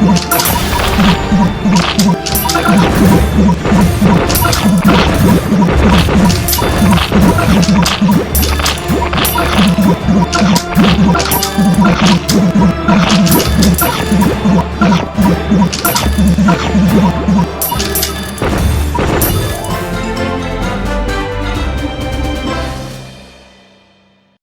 Thank Oh,